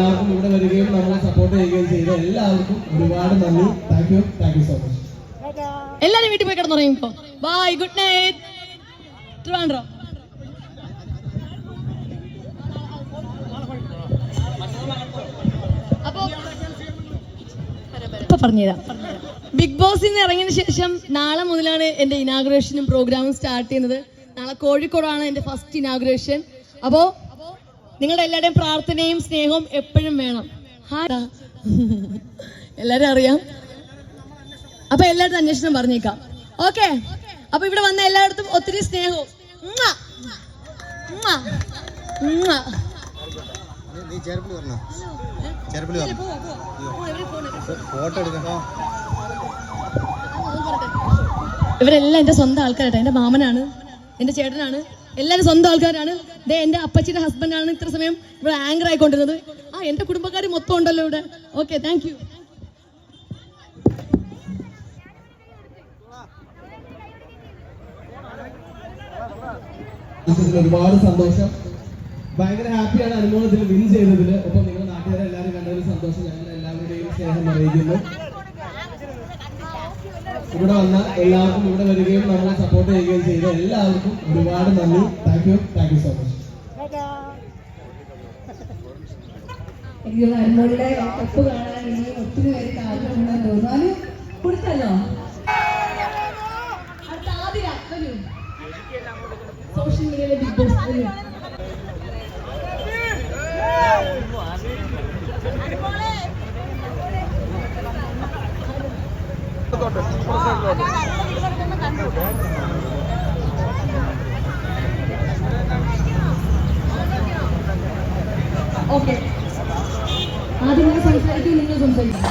എല്ലാവർക്കും ഇവിടെ വരികയും നമ്മളെ സപ്പോർട്ട് ചെയ്യുകയും ചെയ്ത എല്ലാവർക്കും ഒരുപാട് നന്ദി. Thank you thank you so much എല്ലാരും വീട്ടിൽ പോയി കിടന്നു പറയുമ്പോ ബൈ ഗുഡ് നൈറ്റ് പറഞ്ഞുതരാം. ബിഗ് ബോസിൽ നിന്ന് ഇറങ്ങിയതിന് ശേഷം നാളെ മുതലാണ് എന്റെ ഇനാഗുറേഷനും പ്രോഗ്രാമും സ്റ്റാർട്ട് ചെയ്യുന്നത്. നാളെ കോഴിക്കോടാണ് എന്റെ ഫസ്റ്റ് ഇനാഗുറേഷൻ അപ്പോ നിങ്ങളുടെ എല്ലാവരുടെയും പ്രാർത്ഥനയും സ്നേഹവും എപ്പോഴും വേണം. എല്ലാരും അറിയാം? അപ്പൊ എല്ലായിടത്തും അന്വേഷണം പറഞ്ഞേക്കാം. ഓക്കെ അപ്പൊ ഇവിടെ വന്ന എല്ലായിടത്തും ഒത്തിരി സ്നേഹവും. എടുക്കണോ ഇവരെല്ലാം എന്റെ സ്വന്തം ആൾക്കാരട്ടെ. എന്റെ മാമനാണ്. എന്റെ ചേട്ടനാണ്. എല്ലാവരും സ്വന്തം ആൾക്കാരാണ്. ദേ എന്റെ അപ്പച്ചിയുടെ ആണ് ഇത്ര സമയം ഇവിടെ ആങ്കർ ആയിക്കൊണ്ടിരുന്നത്. ആ എന്റെ കുടുംബക്കാർ മൊത്തം ഉണ്ടല്ലോ ഇവിടെ. ഓക്കെ താങ്ക് യു ഒരുപാട് സന്തോഷം. ഭയങ്കര ഹാപ്പിയാണ് അനുമോൾ വിൻ ചെയ്തതിൽ ഒപ്പം നിങ്ങളുടെ നാട്ടുകാരെല്ലാവരും കണ്ടതിൽ സന്തോഷം. ഞങ്ങൾ എല്ലാവരുടെയും സ്നേഹം അറിയിക്കുന്നു. ഇവിടെ വന്ന എല്ലാവർക്കും ഇവിടെ വരികയും നമ്മളെ സപ്പോർട്ട് ചെയ്യുകയും ചെയ്ത എല്ലാവർക്കും ഒരുപാട് നന്ദി. Thank you thank you so much എനിക്ക് അനുമോളുടെ കപ്പ് കാണാൻ ഇനി ഒത്തിരി പേർക്ക് ആഗ്രഹമുണ്ടെന്ന് തോന്നാനും കൊടുത്തല്ലോ? ഓക്കെ ആദ്യം നിങ്ങൾ സംസാരിക്കും നിങ്ങൾ സംസാരിക്കും.